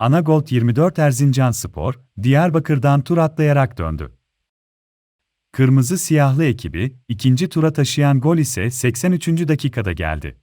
Anagolt 24 Erzincan Spor, Diyarbakır'dan tur atlayarak döndü. Kırmızı siyahlı ekibi, ikinci tura taşıyan gol ise 83. dakikada geldi.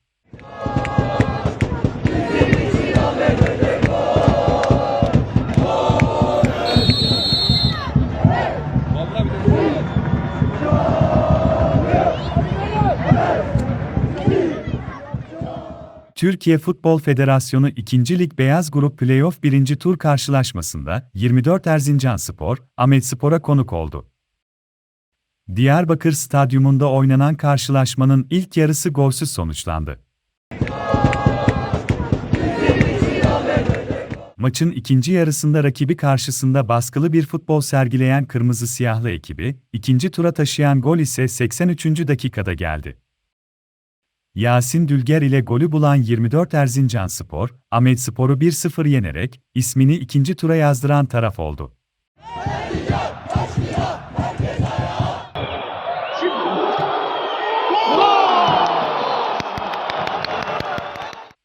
Türkiye Futbol Federasyonu 2. Lig Beyaz Grup Playoff 1. Tur karşılaşmasında 24 Erzincan Spor, Ahmet Spor'a konuk oldu. Diyarbakır Stadyumunda oynanan karşılaşmanın ilk yarısı golsüz sonuçlandı. Maçın ikinci yarısında rakibi karşısında baskılı bir futbol sergileyen kırmızı siyahlı ekibi, ikinci tura taşıyan gol ise 83. dakikada geldi. Yasin Dülger ile golü bulan 24 Erzincan Spor, Ahmet Spor'u 1-0 yenerek ismini ikinci tura yazdıran taraf oldu.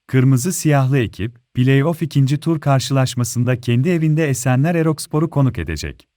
Kırmızı siyahlı ekip, Playoff ikinci tur karşılaşmasında kendi evinde Esenler Erokspor'u konuk edecek.